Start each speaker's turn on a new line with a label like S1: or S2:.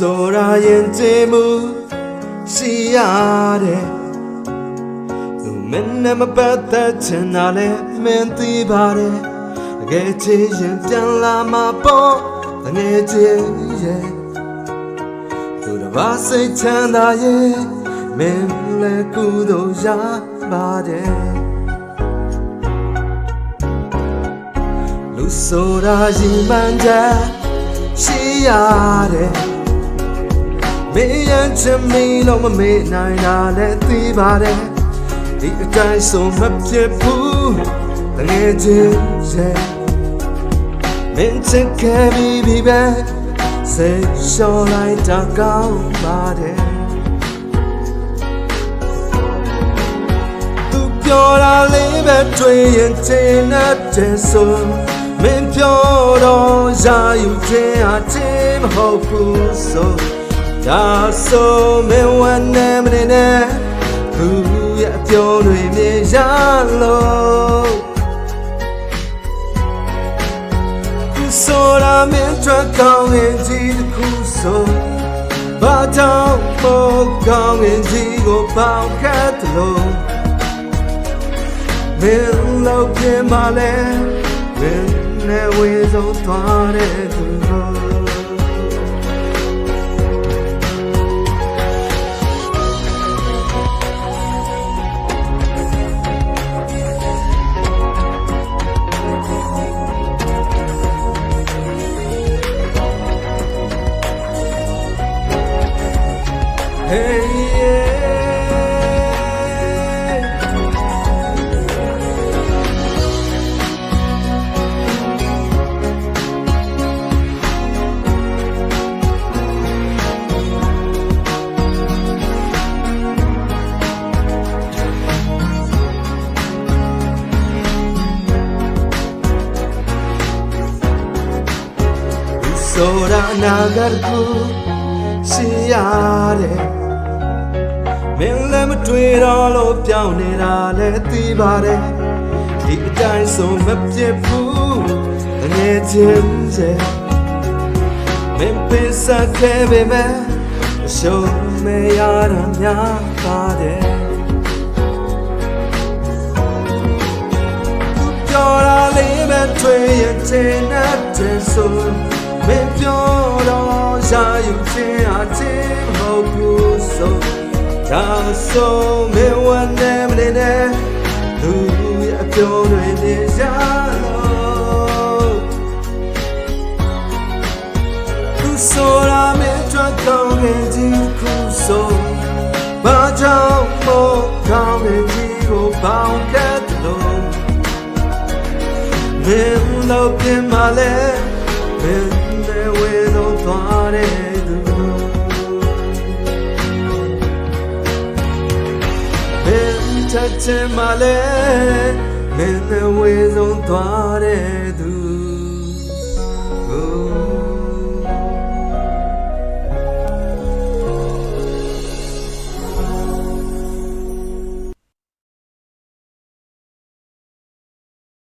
S1: ဆိုတာရင်ကျင်းမှုရှိရတယ်သူမင်းနဲ့မပတ်သက်ချင်တာလဲမင်းသိပါတယ်တကယ်ချစ်ရင်ပြန်လာမှာပေါ့တကယ်ချစ်ရဲ့သူတစ်ပါးစိတ်ချမ်းသာရဲ့မင်းလည်းကုသိုလ်ရပါတယ်လူဆိုတာရင်မှန်ချက်ရှိရတယ် မေးရန်ချင်မီလုံးမမေ့နိုင်တာလည်းသိပါတယ်ဒီအတိုင်းဆိုမဖြစ်ဘူးတကယ်ချင်းရဲ့မင်းချစ်ခဲ့ပြီးပြီပဲစိတ်လျှော်လိုက်တာကောင်းပါတယ်သူပြောတာလေးပဲတွေ့ရင်ချင်တဲ့ဆိုမင်းပြောတော့ရာယူခြင်းအချင်းမဟုတ်ဘူးဆို ဒါဆိုမင်းဝမ်းနဲ့မနေနဲ့သူရဲ့အပြောတွေမြင်ရလို့သူဆိုတာမင်းထွက်ကောင်းရင်ကြီးတစ်ခုဆိုဘာကြောင့်မို့ကောင်းရင်ကြီးကိုပေါင်ခတ်တယ်လို့မင်းလောက်ပြမလဲမင်းနဲ့ဝေဆုံးသွားတဲ့သူ Hey yeah. ဆိုတာ နာဂတ်ကိုရှိရတယ်မင်းလည်းမတွေ့တော့လို့ပြောင်းနေတာလည်းသိပါတယ်ဒီအတိုင်းဆိုမပြစ်ဘူးတကယ်ချင်းစေမင်းပင်စားခဲ့ပေမဲ့အရှုံးမရတာများပါတယ်ပြောတာလေးပဲတွေ့ရင်ချင်တဲ့ဆို မင်းပြောတော့ရာယူခြင်းအချင်းမဟုတ်ဘူးဆိုဒါဆိုမင်းဝမ်းနဲ့မနေနဲ့လူရဲ့အပြောတွေနေရလို့သူဆိုတာမင်းထွက်ကောင်းခဲ့ခြင်းခုဆိုဘာကြောင့်မို့ကောင်းခဲ့ခြင်းကိုပေါင်းကတ်လို့မင်းလို့ ပြင်မလဲမင်းနဲ့ဝေတော့သွားတဲ့သူမင်းချက်ချင်မလဲမင်းနဲ့ဝေဆုံးသွားတဲ့သူ